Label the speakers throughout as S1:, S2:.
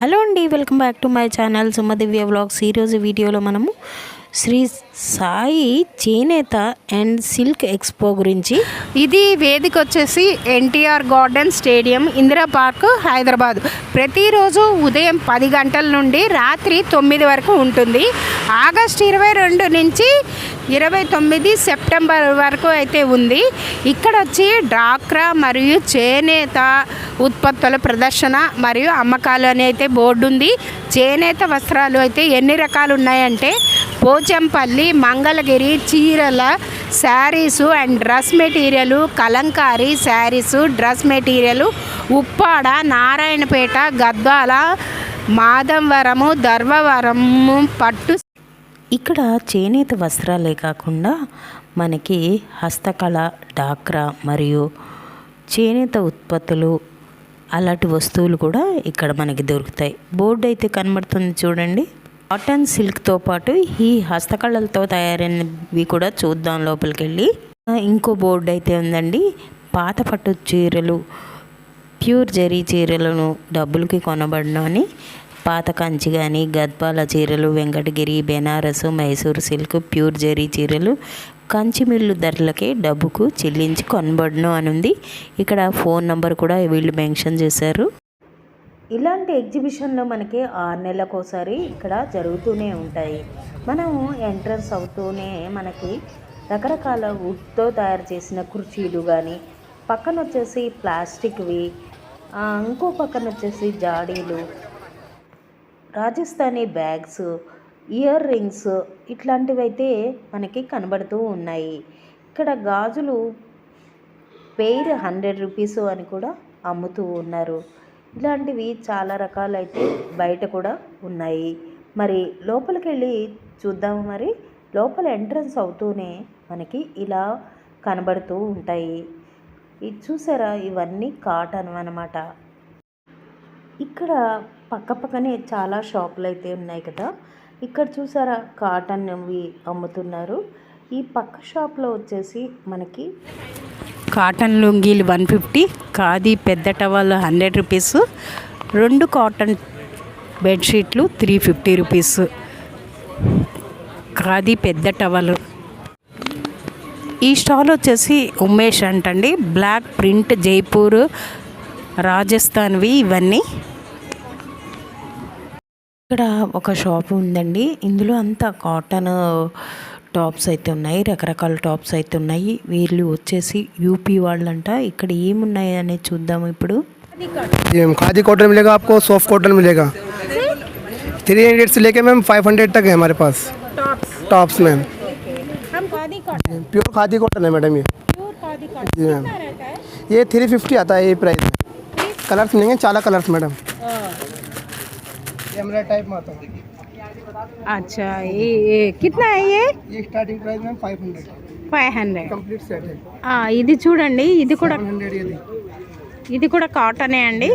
S1: Hello అండి welcome back to my channel Sumadivya vlogs. ఈరోజు వీడియోలో మనము శ్రీ సాయి చేనేత అండ్ సిల్క్ ఎక్స్పో గురించి.
S2: ఇది వేదిక వచ్చేసి NTR garden stadium Indira park Hyderabad. ప్రతిరోజు ఉదయం పది గంటల నుండి రాత్రి తొమ్మిది వరకు ఉంటుంది. ఆగస్ట్ ఇరవై రెండు నుంచి ఇరవై తొమ్మిది సెప్టెంబర్ వరకు అయితే ఉంది. ఇక్కడ వచ్చి డ్రాక్రా మరియు చేనేత ఉత్పత్తుల ప్రదర్శన మరియు అమ్మకాలు అని అయితే బోర్డు ఉంది. చేనేత వస్త్రాలు అయితే ఎన్ని రకాలు ఉన్నాయంటే పోచంపల్లి మంగళగిరి చీరల saris and dress material Kalamkari saris dress material Uppada Narayanpet Gadwal Madhavaram Dharmavaram పట్టు
S1: ఇక్కడ చేనేత వస్త్రాలే కాకుండా మనకి హస్తకళ డాక్రా మరియు చేనేత ఉత్పత్తులు అలాంటి వస్తువులు కూడా ఇక్కడ మనకి దొరుకుతాయి. బోర్డు అయితే కనబడుతుంది చూడండి. కాటన్ సిల్క్తో పాటు ఈ హస్తకళలతో తయారైనవి కూడా చూద్దాం లోపలికి వెళ్ళి ఇంకో బోర్డు అయితే ఉందండి. పాత పట్టు చీరలు ప్యూర్ జరీ చీరలను డబ్బులకి కొనబడను అని. పాత కంచి కానీ గద్వాల చీరలు వెంకటగిరి బెనారస్ మైసూర్ సిల్క్ ప్యూర్ జరీ చీరలు కంచి మిల్లు ధరలకే డబ్బుకు చెల్లించి కొనబడను అని ఉంది ఇక్కడ ఫోన్ నంబర్ కూడా వీళ్ళు మెన్షన్ చేశారు. ఇలాంటి ఎగ్జిబిషన్లు మనకి ఆరు నెలలకోసారి ఇక్కడ జరుగుతూనే ఉంటాయి. మనము ఎంట్రన్స్ అవుతూనే మనకి రకరకాల వుడ్తో తయారు చేసిన కుర్చీలు కానీ పక్కన వచ్చేసి ప్లాస్టిక్వి ఇంకో పక్కన వచ్చేసి జాడీలు రాజస్థానీ బ్యాగ్స్ ఇయర్ రింగ్స్ ఇట్లాంటివి అయితే మనకి కనబడుతూ ఉన్నాయి. ఇక్కడ గాజులు పెయిర్ హండ్రెడ్ రూపీస్ అని కూడా అమ్ముతూ ఉన్నారు. ఇలాంటివి చాలా రకాలైతే బయట కూడా ఉన్నాయి. మరి లోపలికి వెళ్ళి చూద్దాము మరి. లోపల ఎంట్రన్స్ అవుతూనే మనకి ఇలా కనబడుతూ ఉంటాయి. ఇది చూసారా? ఇవన్నీ కాటన్ అన్నమాట. ఇక్కడ పక్క పక్కనే చాలా షాపులు అయితే ఉన్నాయి కదా. ఇక్కడ చూసారా? కాటన్ అవి అమ్ముతున్నారు. ఈ పక్క షాప్లో వచ్చేసి మనకి
S2: కాటన్ లుంగీలు వన్ ఫిఫ్టీ ఖాదీ పెద్ద టవల్ హండ్రెడ్ రూపీస్ రెండు కాటన్ బెడ్షీట్లు త్రీ ఫిఫ్టీ రూపీస్. ఖాదీ పెద్ద టవల్. ఈ స్టాల్ వచ్చేసి ఉమేష్ అంటండి. బ్లాక్ ప్రింట్ జైపూర్ రాజస్థాన్వి ఇవన్నీ.
S1: ఇక్కడ ఒక షాప్ ఉందండి. ఇందులో అంతా కాటన్ టాప్స్ అయితే ఉన్నాయి రకరకాల టాప్స్ అయితే ఉన్నాయి వీళ్ళు వచ్చేసి యూపీ వాళ్ళంట ఇక్కడ ఏమున్నాయి అనేది చూద్దాం ఇప్పుడు
S3: जी मैम खादी कॉटन मिलेगा आपको सॉफ्ट कॉटन मिलेगा थ्री हंड्रेड से लेके मैम फाइव हंड्रेड तक है हमारे पास tops ma'am pure khadi cotton है मैडम ये जी मैम ये थ्री फिफ्टी आता है ये प्राइस में कलर्स मिलेंगे चाला कलर्स मैडम ये हमारा टाइप में आता है
S2: अच्छा ये कितना है ये?
S3: स्टार्टिंग प्राइस में 500 हंड्रेड
S2: ఫైవ్ హండ్రెడ్
S3: కంప్లీట్
S2: ఇది చూడండి ఇది కూడా ఇది. కూడా కాటనే అండి?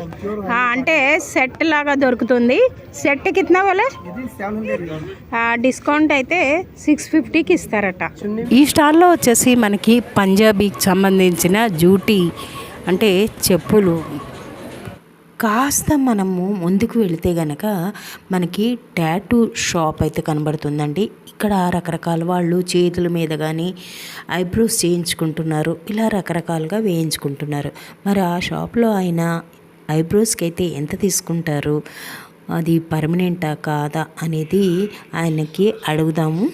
S2: అంటే సెట్ లాగా దొరుకుతుంది. సెట్
S3: కిత్నా
S2: వలే డిస్కౌంట్ అయితే సిక్స్ ఫిఫ్టీకి ఇస్తారట. ఈ స్టాల్లో వచ్చేసి మనకి పంజాబీకి సంబంధించిన జ్యూటీ అంటే చెప్పులు
S1: కాస్త మనము ముందుకు వెళితే గనక మనకి ట్యాటూ షాప్ అయితే కనబడుతుందండి. ఇక్కడ రకరకాల వాళ్ళు చేతుల మీద కానీ ఐబ్రోస్ చేయించుకుంటున్నారు. ఇలా రకరకాలుగా వేయించుకుంటున్నారు. మరి ఆ షాప్లో ఆయన ఐబ్రోస్కి అయితే ఎంత తీసుకుంటారు? అది పర్మనెంటా కాదా అనేది ఆయనకి అడుగుదాము.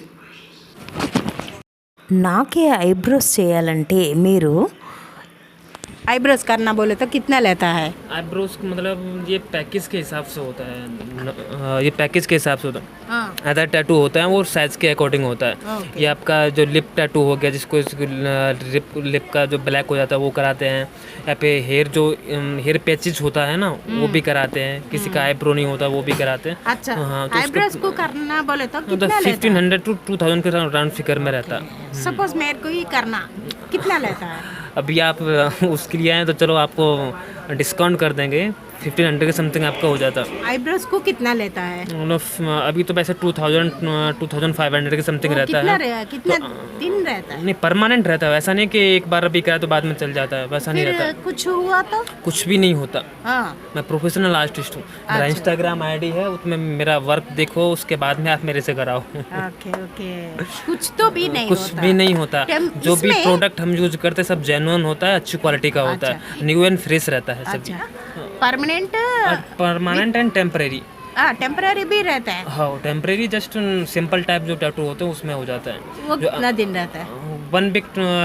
S1: నాకే ఐబ్రోస్ చేయాలంటే మీరు
S2: आईब्रोज करना बोले तो कितना लेता है?
S4: आईब्रोज मतलब ये पैकेज के हिसाब से होता है। ये पैकेज के हिसाब से होता है। हाँ। अदर टैटू होता है वो साइज़ के अकॉर्डिंग होता है। हाँ, ये आपका जो लिप टैटू हो गया जिसको लिप लिप का जो ब्लैक हो जाता है वो कराते हैं। या फिर हेयर जो हेयर पैचेज होता है ना वो हम्म। भी कराते हैं। किसी का हम्म। आईब्रो नहीं होता वो भी कराते हैं।
S2: अच्छा
S4: हाँ तो
S2: आईब्रोज को करना बोले तो
S4: fifteen hundred two two thousand के राउंड फिगर में रहता है।
S2: सपोज़ मेरे को ही करना कितना लेता है?
S4: अभी आप उसके लिए आए तो चलो आपको डिस्काउंट कर देंगे। फिफ्टीन हंड्रेड के समथिंग आपका हो जाता।
S2: आईब्रोज को कितना लेता है?
S4: मतलब अभी तो वैसे two thousand two thousand five hundred के समथिंग रहता
S2: कितना
S4: है।
S2: रहे, कितना दिन रहता है?
S4: नहीं परमानेंट रहता है। वैसा नहीं कि एक बार अभी करा तो बाद में चल जाता है। वैसा नहीं रहता।
S2: कुछ हुआ तो?
S4: कुछ भी नहीं होता।
S2: हाँ।
S4: मैं प्रोफेशनल आर्टिस्ट हूँ। मेरा इंस्टाग्राम आईडी है उसमें मेरा वर्क देखो उसके बाद में आप मेरे से कराओ।
S2: कुछ तो भी नहीं
S4: कुछ भी नहीं होता। जो भी प्रोडक्ट हम यूज़ करते सब जेनुअन होता है अच्छी क्वालिटी का होता है। न्यू एंड फ्रेश रहता है। सभी।
S2: अच्छा। परमानेंट
S4: परमानेंट एंड टेम्परेरी
S2: हाँ टेम्पररी भी रहता है।
S4: हाँ टेम्परेरी जस्ट सिंपल टाइप जो टैटू होते हैं उसमें हो जाता है।
S2: वो कितना दिन रहता है?
S4: One week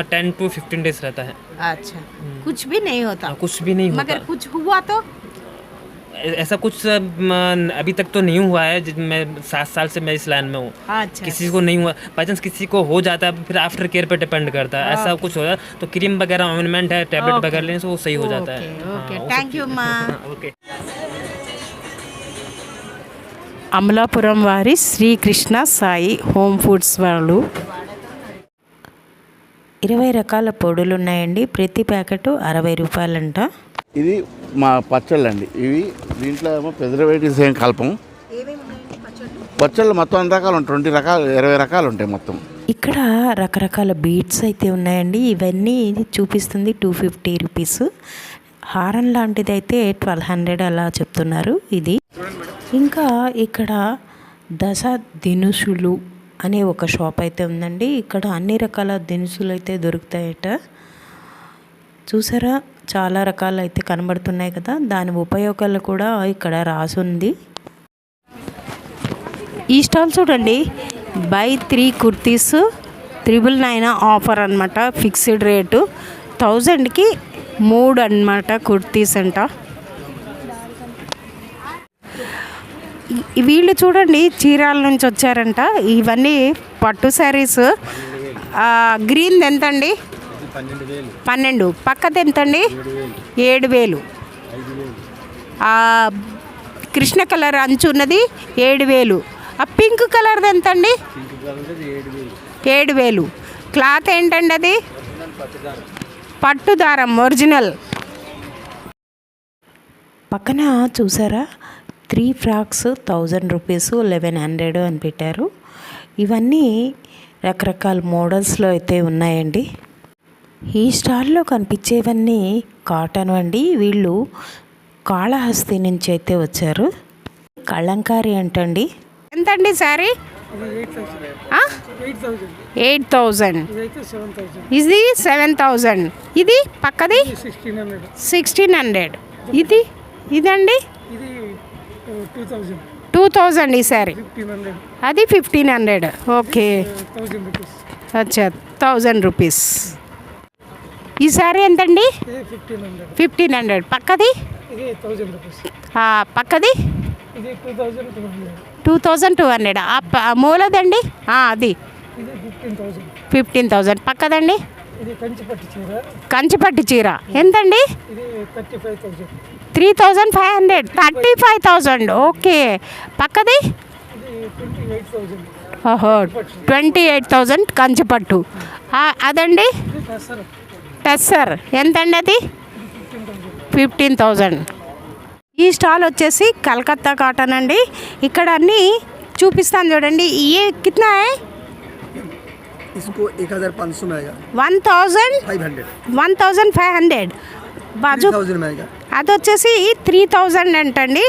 S4: ten to fifteen days रहता है।
S2: अच्छा। कुछ भी नहीं होता।
S4: हाँ, कुछ भी नहीं होता।
S2: मगर कुछ हुआ तो?
S4: ऐसा कुछ अम, अभी तक तो नहीं हुआ है जिस- मैं सात साल से मैं इस लाइन में हूँ
S2: अच्छा
S4: किसी को नहीं हुआ बाई चांस किसी को हो जाता है फिर आफ्टर केयर पे डिपेंड करता है ऐसा कुछ हो जाता है तो क्रीम वगैरह ऑर्नामेंट है टैबलेट
S2: Okay.
S4: वगैरह लेने से वो सही हो जाता है
S2: ओके ओके
S4: हाँ, वो
S2: థ్యాంక్ యూ మా
S4: सब- ओके
S2: అమలాపురం వారి శ్రీకృష్ణ సాయి హోమ్ ఫుడ్స్ వాళ్ళు
S1: ఇరవై రకాల పొడులు ఉన్నాయండి ప్రతి ప్యాకెట్ అరవై రూపాయలంట
S5: ఇది మా పచ్చళ్ళు అండి. ఇవి దీంట్లో ఏమో ప్రిజర్వేటివ్స్ ఏం కలపం. పచ్చళ్ళు? మొత్తం అన్ని రకాలు ఉంటాయి. ట్వంటీ రకాలు ఇరవై రకాలు ఉంటాయి మొత్తం.
S1: ఇక్కడ రకరకాల బీట్స్ అయితే ఉన్నాయండి. ఇవన్నీ చూపిస్తుంది టూ ఫిఫ్టీ రూపీస్ హారం లాంటిది అయితే ట్వెల్వ్ హండ్రెడ్ అలా చెప్తున్నారు ఇది. ఇంకా ఇక్కడ దశ దినుసులు అనే ఒక షాప్ అయితే ఉందండి. ఇక్కడ అన్ని రకాల దినుసులు అయితే దొరుకుతాయట. చూసారా? చాలా రకాలు అయితే కనబడుతున్నాయి కదా దాని ఉపయోగాలు కూడా ఇక్కడ రాసి ఉంది
S2: ఈ స్టాల్ చూడండి. Buy three kurtis triple nine offer అనమాట ఫిక్స్డ్ రేటు. థౌజండ్కి మూడు అన్నమాట కుర్తీస్ అంట. వీళ్ళు చూడండి చీరాల నుంచి వచ్చారంట. ఇవన్నీ పట్టు శారీస్. గ్రీన్ ఎంతండి? పన్నెండు పక్కది ఎంతండి? ఏడు వేలు. ఆ, కృష్ణ కలర్ అంచు ఉన్నది ఏడు వేలు. ఆ పింక్ కలర్ది ఎంతండి? ఏడు వేలు. క్లాత్ ఏంటండి అది? పట్టు దారం ఒరిజినల్.
S1: పక్కన చూసారా? Three frocks thousand rupees eleven hundred అని పెట్టారు. ఇవన్నీ రకరకాల మోడల్స్లో అయితే ఉన్నాయండి. ఈ స్టాల్లో కనిపించేవన్నీ కాటన్ అండి. వీళ్ళు కాళహస్తి నుంచి అయితే వచ్చారు. కళంకారి అంటండి.
S2: ఎంతండి శారీ? Eight thousand. ఇది సెవెన్ థౌజండ్. ఇది పక్కది? Sixteen hundred. ఇది? ఇదండి? టూ థౌజండ్ ఈ శారీ. అది ఫిఫ్టీన్ హండ్రెడ్. ఓకే. అచ్చా థౌజండ్ రూపీస్. ఈ శారీ ఎంతండి? ఫిఫ్టీన్ హండ్రెడ్ పక్కది? పక్కది? టూ థౌజండ్ టూ హండ్రెడ్ మూలదండి? అది. ఫిఫ్టీన్ థౌజండ్ పక్కదండి? కంచిపట్టు చీర. ఎంతండి? Three thousand five hundred thirty five thousand okay. పక్కది? ఓహో. ట్వంటీ ఎయిట్ థౌజండ్ కంచిపట్టు. Yes sir. ఎంత అండి అది? Fifteen thousand. ఈ స్టాల్ వచ్చేసి కలకత్తా కాటన్ అండి. ఇక్కడ అన్నీ చూపిస్తాను చూడండి. ఏ కిतना है
S3: इसको 1500 में आएगा।
S2: 1500 బాజు. అది వచ్చేసి త్రీ థౌజండ్ అంటండి.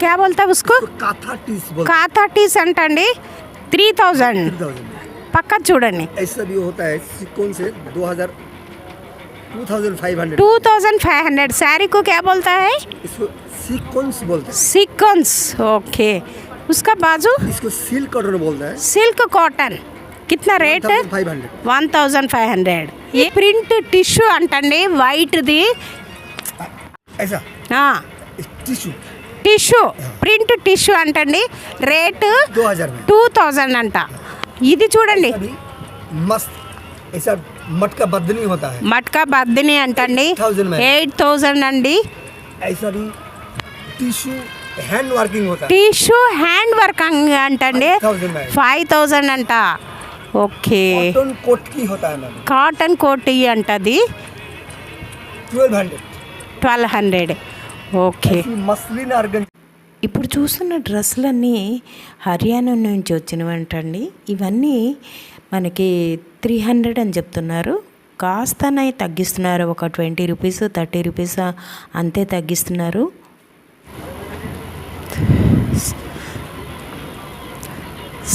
S2: క్యా బోల్తా ఉస్కో కాథా టీస్ అంటండి.
S3: Three thousand.
S2: పక్క చూడండి
S3: ऐसा भी होता है सिक्कोन से दो हज़ार two thousand five hundred
S2: two thousand five hundred sari को क्या बोलता है
S3: इसको सीक्वेंस बोलते हैं
S2: सीक्वेंस ओके उसका बाजू
S3: इसको सिल्क कॉटन बोलता है
S2: सिल्क कॉटन कितना रेट है
S3: five hundred
S2: one thousand five hundred ఈ ప్రింట్ టిష్యూ అంటండి వైట్ది
S3: ऐसा टिश्यू
S2: టిష్యూ ప్రింట్ టిష్యూ అంటండి రేటు
S3: दो हज़ार में
S2: టూ థౌజండ్ అంట ఇది చూడండి
S3: अभी मस्त ऐसा मटका बदनी होता है
S2: మట్కా బద్దిని అంటండి
S3: 8,000 में।
S2: ఎయిట్ థౌజండ్ అండి
S3: ऐसा भी टिश्यू हैंड वर्किंग होता है
S2: టిష్యూ హ్యాండ్ వర్క్ అంటండి
S3: 5,000 में।
S2: ఫైవ్ థౌజండ్ అంట ఓకే
S3: कॉटन कोट की होता है मैम
S2: కాటన్ కోటి అంటది
S3: twelve hundred
S2: twelve hundred okay
S3: muslin organ
S1: ఇప్పుడు చూస్తున్న డ్రెస్సులన్నీ హర్యానా నుంచి వచ్చినవంటండి. ఇవన్నీ మనకి త్రీ హండ్రెడ్ అని చెప్తున్నారు. కాస్తనే తగ్గిస్తున్నారు. ఒక ట్వంటీ రూపీస్ థర్టీ రూపీస్ అంతే తగ్గిస్తున్నారు.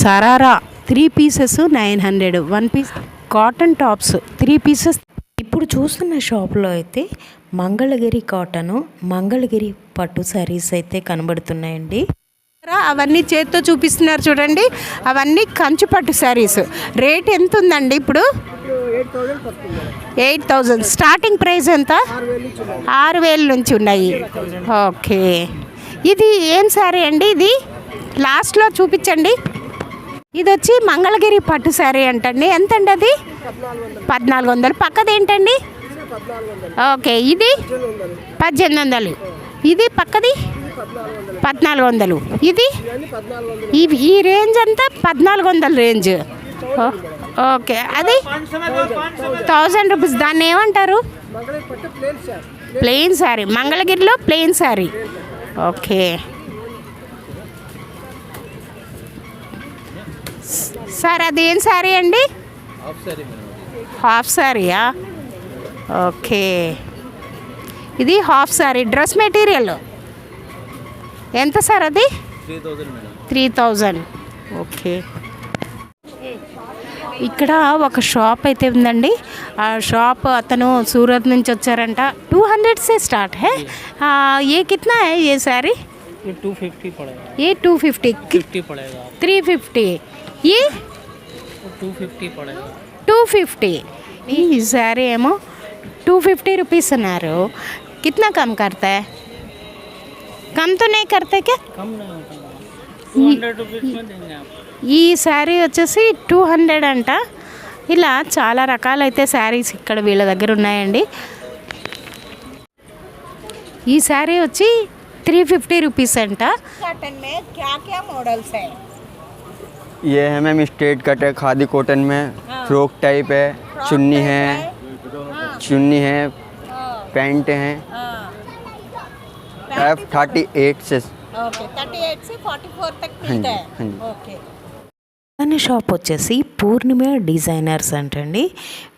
S2: Sharara three pieces nine hundred one piece cotton tops three pieces.
S1: ఇప్పుడు చూస్తున్న షాప్లో అయితే మంగళగిరి కాటను మంగళగిరి పట్టు శారీస్ అయితే కనబడుతున్నాయండి.
S2: అవన్నీ చేత్తో చూపిస్తున్నారు చూడండి. అవన్నీ కంచు పట్టు శారీస్ రేట్ ఎంత ఉందండి ఇప్పుడు? ఎయిట్ థౌజండ్ స్టార్టింగ్ ప్రైస్ ఎంత? ఆరు వేల నుంచి ఉన్నాయి. ఓకే ఇది ఏం శారీ అండి ఇది? లాస్ట్లో చూపించండి. ఇది వచ్చి మంగళగిరి పట్టు శారీ అంటండి. ఎంతండి అది? పద్నాలుగు వందలు. పక్కది ఏంటండి ఓకే ఇది? పద్దెనిమిది వందలు. ఇది పక్కది? పద్నాలుగు వందలు. ఇది? ఈ ఈ రేంజ్ అంతా పద్నాలుగు వందల రేంజ్. ఓ- ఓకే అది? Thousand rupees. దాన్ని ఏమంటారు? ప్లెయిన్ శారీ మంగళగిరిలో ప్లెయిన్ శారీ ఓకే. సార్ అది ఏం శారీ అండి? హాఫ్ శారీయా ఓకే ఇది హాఫ్ శారీ డ్రెస్ మెటీరియల్ ఎంత సార్ అది త్రీ థౌజండ్ ఓకే ఇక్కడ ఒక షాప్ అయితే ఉందండి ఆ షాప్ అతను సూరత్ నుంచి వచ్చారంట టూ హండ్రెడ్ से स्टार्ट है आ, ये कितना है ये सारी
S6: ये टू फिफ्टी पड़ेगा
S2: ये टू फिफ्टी
S6: फिफ्टी पड़ेगा
S2: త్రీ ఫిఫ్టీ ये
S6: टू फिफ्टी पड़ेगा
S2: టూ ఫిఫ్టీ ఈ సారీ ఏమో టూ ఫిఫ్టీ రూపీస్ అన్నారు कितना कम करता है कम तो नहीं करते क्या
S6: कम नहीं होता टू हंड्रेड रुपीज़ में देंगे आप
S2: ఈ శారీ వచ్చేసి టూ హండ్రెడ్ అంట ఇలా చాలా రకాలైతే శారీస్ ఇక్కడ వీళ్ళ దగ్గర ఉన్నాయండి ఈ శారీ వచ్చి త్రీ ఫిఫ్టీ రూపీస్ అంట
S7: ये है मैम स्ट्रेट कट है खादी कॉटन में फ्रॉक टाइप है चुन्नी है चुन्नी है पैंट है एफ थर्टी एट से हाँ जी हाँ जी
S1: అనే షాప్ వచ్చేసి పూర్ణిమ డిజైనర్స్ అంటండి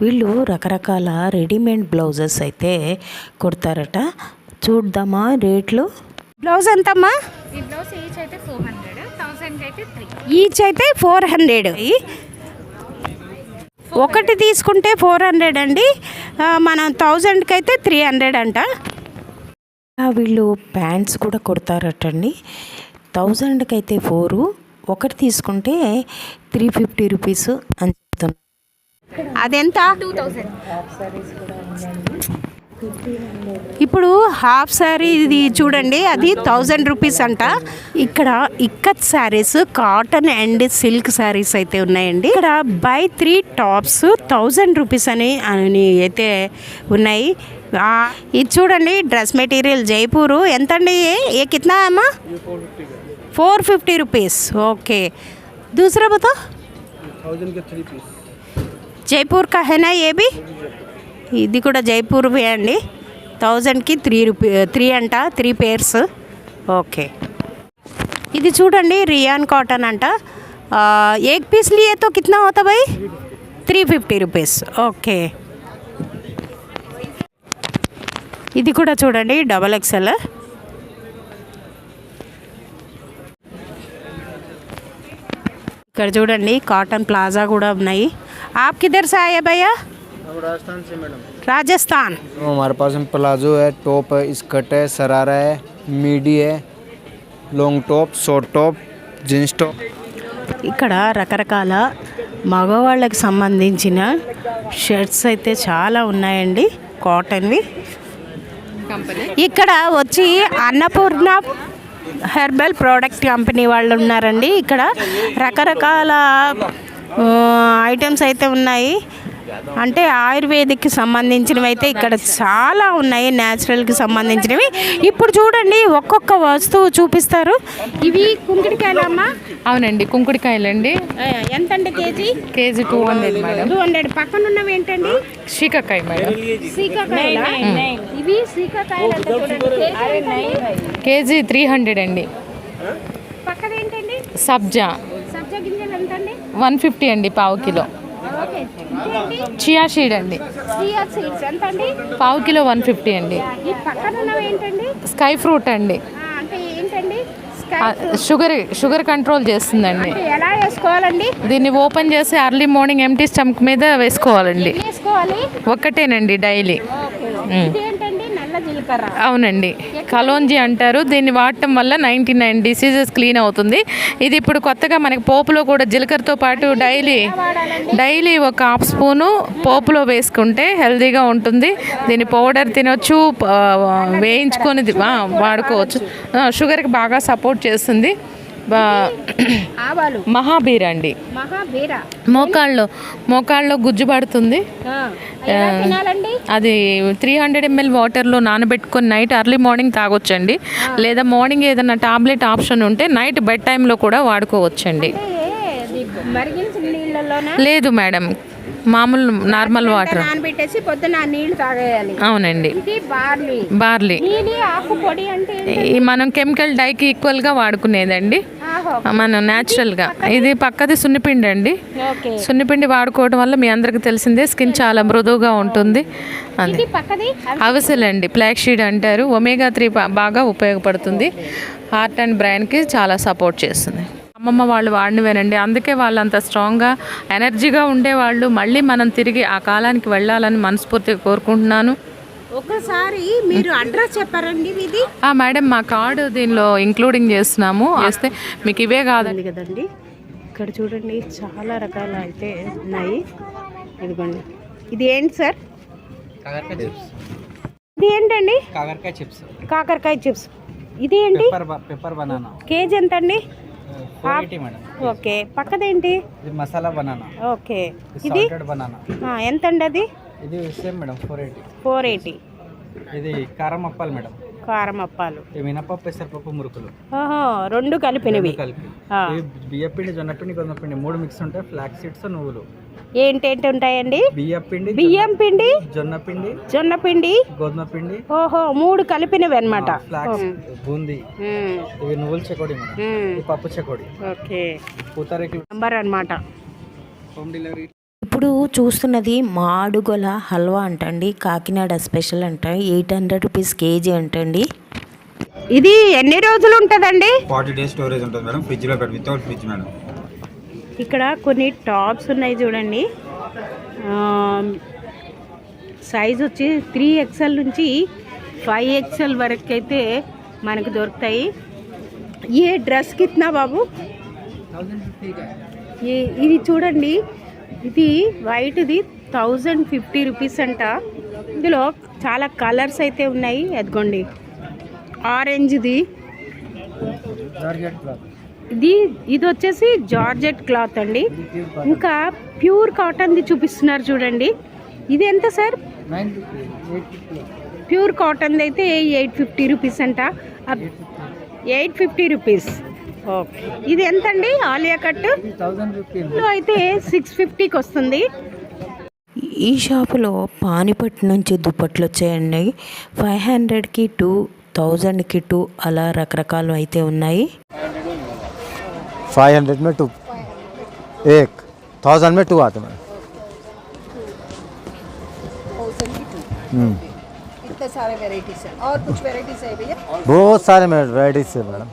S1: వీళ్ళు రకరకాల రెడీమేడ్ బ్లౌజెస్ అయితే కుడతారట చూద్దామా రేట్లు
S2: బ్లౌజ్ ఎంతమ్మా
S8: ఈ బ్లౌజ్ ఈచ్ అయితే ఫోర్ హండ్రెడ్ థౌసండ్కి అయితే త్రీ
S2: ఈచ్ అయితే ఫోర్ హండ్రెడ్ ఒకటి తీసుకుంటే ఫోర్ హండ్రెడ్ అండి. మనం థౌజండ్కి అయితే త్రీ హండ్రెడ్ అంట.
S1: వీళ్ళు ప్యాంట్స్ కూడా కుడతారటండి. థౌజండ్కి అయితే ఫోరు ఒకటి తీసుకుంటే త్రీ ఫిఫ్టీ రూపీస్ అని చెప్తున్నారు.
S2: అదెంత?
S8: టూ థౌసండ్
S2: ఇప్పుడు హాఫ్ శారీ ఇది చూడండి అది థౌజండ్ రూపీస్ అంట. ఇక్కడ ikat saris cotton and silk saris అయితే ఉన్నాయండి. ఇక్కడ buy three tops thousand rupees అని అని అయితే ఉన్నాయి. ఇది చూడండి డ్రెస్ మెటీరియల్ జైపూరు. ఎంత అండి ఏ కిత్నా అమ్మా? Four fifty rupees. ఓకే. దూసరా बताओ జైపూర్ కహెనా ఏబీ? ఇది కూడా జైపూర్వే అండి. థౌజండ్కి త్రీ రూపీ త్రీ అంట త్రీ పేర్స్ ఓకే ఇది చూడండి రియాన్ కాటన్ అంట. ఎగ్ పీస్ లియేతో తో అవుతా होता త్రీ ఫిఫ్టీ రూపీస్ ఓకే ఇది కూడా చూడండి డబల్ ఎక్సెల్ ఇక్కడ చూడండి కాటన్ ప్లాజా కూడా ఉన్నాయి. ఆప్ కిదర్ సాయా భయ్యా?
S3: राजस्थान से मैडम
S2: राजस्थान
S9: हमारे पास में प्लाजो है टॉप है स्कर्ट है सरारा है मीडी है long top short top jeans top
S2: ఇక్కడ రకరకాల మగవాళ్ళకి సంబంధించిన షర్ట్స్ అయితే చాలా ఉన్నాయండి కాటన్వి ఇక్కడ వచ్చి అన్నపూర్ణ హెర్బల్ ప్రోడక్ట్ కంపెనీ వాళ్ళు ఉన్నారండి ఇక్కడ రకరకాల ఐటమ్స్ అయితే ఉన్నాయి అంటే ఆయుర్వేదిక్కి సంబంధించినవి అయితే ఇక్కడ చాలా ఉన్నాయి న్యాచురల్కి సంబంధించినవి. ఇప్పుడు చూడండి ఒక్కొక్క వస్తువు చూపిస్తారు. ఇవి కుంకుడికాయలు అమ్మా?
S8: అవునండి కుంకుడికాయలండి.
S2: ఎంత అండి KG?
S8: KG two hundred madam.
S2: Two hundred. పక్కన ఉన్నవి ఏంటండి?
S8: షీకాకాయ మేడం.
S2: సీకాకాయల? ఇవి కేజీ
S8: త్రీ హండ్రెడ్ అండి.
S2: పక్కన ఏంటండి
S8: సబ్జా.
S2: సబ్జా గింజలు ఎంత అండి
S8: వన్ ఫిఫ్టీ అండి పావు కిలో. చియా సీడ్ అండి.
S2: చియా సీడ్స్ ఎంత అండి
S8: పావు కిలో వన్ ఫిఫ్టీ అండి.
S2: ఈ పక్కన ఉన్నవి ఏంటండి?
S8: స్కై ఫ్రూట్ అండి.
S2: అంటే ఏంటండి?
S8: షుగర్ షుగర్ కంట్రోల్ చేస్తుందండి.
S2: ఎలా వేసుకోవాలండి?
S8: దీన్ని ఓపెన్ చేసి అర్లీ మార్నింగ్ ఎంటీ స్టమక్ మీద వేసుకోవాలండి.
S2: వేసుకోవాలి?
S8: ఒక్కటేనండి డైలీ.
S2: జీలకర్ర.
S8: అవునండి. కలోంజీ అంటారు. దీన్ని వాడటం వల్ల నైంటీ నైన్ డిసీజెస్ క్లీన్ అవుతుంది. ఇది ఇప్పుడు కొత్తగా మనకి పోపులో కూడా జీలకర్రతో పాటు డైలీ డైలీ ఒక హాఫ్ స్పూను పోపులో వేసుకుంటే హెల్తీగా ఉంటుంది. దీన్ని పౌడర్ తినొచ్చు ప- వేయించుకొని వాడుకోవచ్చు. షుగర్కి బాగా సపోర్ట్ చేస్తుంది. మహాబీర్ అండి.
S2: మహాబీర.
S8: మోకాళ్ళు మోకాళ్ళలో గుజ్జు పడుతుంది. అది త్రీ హండ్రెడ్ ఎంఎల్ వాటర్లో నానబెట్టుకొని నైట్ ఎర్లీ మార్నింగ్ తాగొచ్చండి. లేదా మార్నింగ్ ఏదైనా టాబ్లెట్ ఆప్షన్ ఉంటే నైట్ బెడ్ టైంలో కూడా వాడుకోవచ్చండి. లేదు మేడం మామూలు నార్మల్ వాటర్.
S2: నానబెట్టేసి పొద్దున నీళ్ళు తాగేయాలి.
S8: అవునండి.
S2: ఇది బార్లీ.
S8: బార్లీ.
S2: ఆకు పొడి అంటే
S8: మనం కెమికల్ డైకి ఈక్వల్గా వాడుకునేదండి. మనం న్యాచురల్గా. ఇది పక్కది? సున్నిపిండి అండి. సున్నిపిండి వాడుకోవడం వల్ల మీ అందరికీ తెలిసిందే స్కిన్ చాలా మృదువుగా ఉంటుంది. అది.
S2: పక్కది?
S8: అవిసెలండి బ్లాక్ షీడ్ అంటారు. ఒమేగా త్రీ బాగా ఉపయోగపడుతుంది. హార్ట్ అండ్ బ్రెయిన్కి చాలా సపోర్ట్ చేస్తుంది. అమ్మమ్మ వాళ్ళు వాడినవేనండి. అందుకే వాళ్ళు అంత స్ట్రాంగ్గా ఎనర్జీగా ఉండేవాళ్ళు. మళ్ళీ మనం తిరిగి ఆ కాలానికి వెళ్ళాలని మనస్ఫూర్తిగా కోరుకుంటున్నాను.
S2: ఒకసారి మీరు అడ్రస్ చెప్పారండి ఇది
S8: ఆ మేడం మా కార్డు దీనిలో ఇంక్లూడింగ్ చేస్తున్నాము. వస్తే మీకు ఇవే కాదండి
S2: కదండి. ఇక్కడ చూడండి చాలా రకాల అయితే ఉన్నాయి. ఇదిగోండి. ఇది ఏంటి సార్? ఇది ఏంటండి?
S6: కాకరకాయ చిప్స్.
S2: కాకరకాయ చిప్స్. ఇది ఏంటి?
S6: Pepper pepper banana.
S2: కేజీ ఎంత అండి ఓకే పక్కదేంటి?
S6: ఇది మసాలా బనానా.
S2: ఓకే. ఇది
S6: బనానా
S2: ఎంత అండి అది
S6: ఇది same madam four eighty
S2: four eighty
S6: ఇది కారం అప్పాలి మేడం
S2: కారం అప్పాలు.
S6: మినపప్పు పెసరపప్పు మురుకులు.
S2: రెండు కలిపినవి.
S6: కలిపి. బియ్యపిండి జొన్నపిండి గోధుమపిండి మూడు మిక్స్ ఉంటాయి. ఫ్లాక్ సీడ్స్ నువ్వులు.
S2: ఏంటేంటి ఉంటాయండి?
S6: బియ్యపిండి
S2: బియ్యం పిండి
S6: జొన్నపిండి
S2: జొన్న పిండి
S6: గోధుమ పిండి
S2: ఓహో మూడు కలిపినవి అనమాట
S6: ఫ్లాక్స్ బూందీ ఇవి నువ్వుల చెకోడి మేడం. ఇది పప్పు చెకోడి.
S2: ఓకే.
S6: పూతరేకులు.
S2: నంబర్ అన్నమాట.
S6: Home delivery.
S1: ఇప్పుడు చూస్తున్నది మాడుగొల హల్వా అంటండి కాకినాడ స్పెషల్ అంట ఎయిట్ హండ్రెడ్ రూపీస్ కేజీ అంటండి.
S2: ఇది ఎన్ని రోజులు ఉంటుందండి?
S10: ఫార్టీ డేస్ స్టోరేజ్ ఉంటుంది మేడం ఫ్రిడ్జ్లో పెట్టి వితౌట్ ఫ్రిడ్జ్ మేడం.
S2: ఇక్కడ కొన్ని టాప్స్ ఉన్నాయి చూడండి. సైజ్ వచ్చి త్రీ ఎక్స్ఎల్ నుంచి ఫైవ్ ఎక్స్ఎల్ వరకు అయితే మనకు దొరుకుతాయి. ఏ డ్రెస్ కిత్నా బాబు? ఈ- ఇది చూడండి. ఇది వైట్ది థౌజండ్ ఫిఫ్టీ రూపీస్ అంట. ఇందులో చాలా కలర్స్ అయితే ఉన్నాయి. అదిగోండి. ఆరెంజ్ది. ఇది ఇది వచ్చేసి జార్జెట్ క్లాత్ అండి. ఇంకా ప్యూర్ కాటన్ది చూపిస్తున్నారు చూడండి. ఇది ఎంత సార్? ప్యూర్ కాటన్ది అయితే ఎయిట్ ఫిఫ్టీ రూపీస్ అంట. Eight fifty rupees. ఓకే. ఇది ఎంత అండి ఆలియా కట్ అయితే సిక్స్ ఫిఫ్టీకి వస్తుంది.
S1: ఈ షాపులో పానిపట్ నుంచి దుప్పట్లు వచ్చాయండి. ఫైవ్ హండ్రెడ్కి టూ థౌజండ్కి టూ అలా రకరకాలు అయితే ఉన్నాయి.
S9: फाइव हंड्रेड में टू। एक। थाउज़ेंड में टू आते हैं। हम्म। बहुत सारे वेराइटीज है मैडम।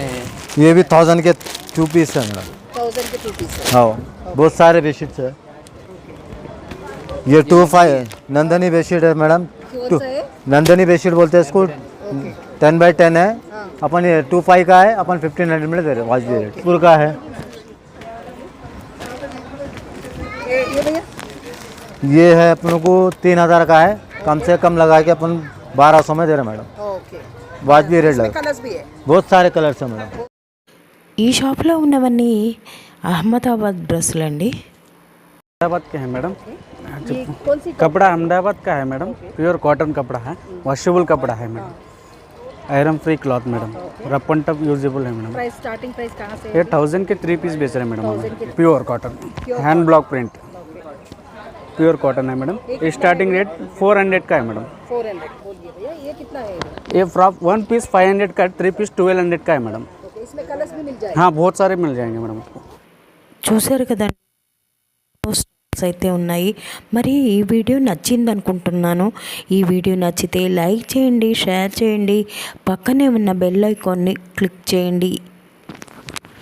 S11: हाँ।
S9: ये भी थाउज़ेंड के टू पीस है मैडम। हाँ। बहुत सारे बेडशीट्स है। ये टू फाइव नंदनी बेडशीट है मैडम। टू नंदनी बेडशीट बोलते हैं इसको टेन बाई टेन है अपन ये टू फाइव का है अपन फिफ्टीन हंड्रेड में दे रहे वाजबी रेट पुर का है
S11: ये ये भैया
S9: ये है अपन को तीन हज़ार का है कम से कम लगा के अपन बारह सौ में दे रहे हैं मैडम
S11: ओके
S9: वाजबी रेट लगा
S11: कलर्स भी है
S9: बहुत सारे कलर्स हैं मैडम
S1: ఈ షాప్లో ఉన్నవన్నీ అహ్మదాబాద్ డ్రెస్సులు అండి
S6: अहमदाबाद के हैं मैडम
S11: ये कौन सी
S6: कपड़ा अहमदाबाद का है मैडम प्योर कॉटन कपड़ा है वॉशेबल कपड़ा है madam iron free cloth madam rough and tough usable है मैडम
S11: प्राइस स्टार्टिंग प्राइस कहाँ से
S6: ये थाउजेंड के थ्री पीस बेच रहे हैं मैडम हम pure cotton hand block print pure cotton है मैडम ये स्टार्टिंग रेट फोर हंड्रेड का है मैडम
S11: फोर हंड्रेड बोलिए भैया ये कितना है
S6: ये frock one piece five hundred का थ्री पीस ट्वेल्व हंड्रेड का है मैडम
S11: ओके इसमें कलर्स भी मिल जाएगा
S6: हाँ बहुत सारे मिल जाएंगे मैडम आपको
S1: చూశారు కదండి పోస్టర్స్ అయితే ఉన్నాయి. మరి ఈ వీడియో నచ్చింది అనుకుంటున్నాను ఈ వీడియో నచ్చితే లైక్ చేయండి షేర్ చేయండి. పక్కనే ఉన్న బెల్ ఐకాన్ని క్లిక్ చేయండి.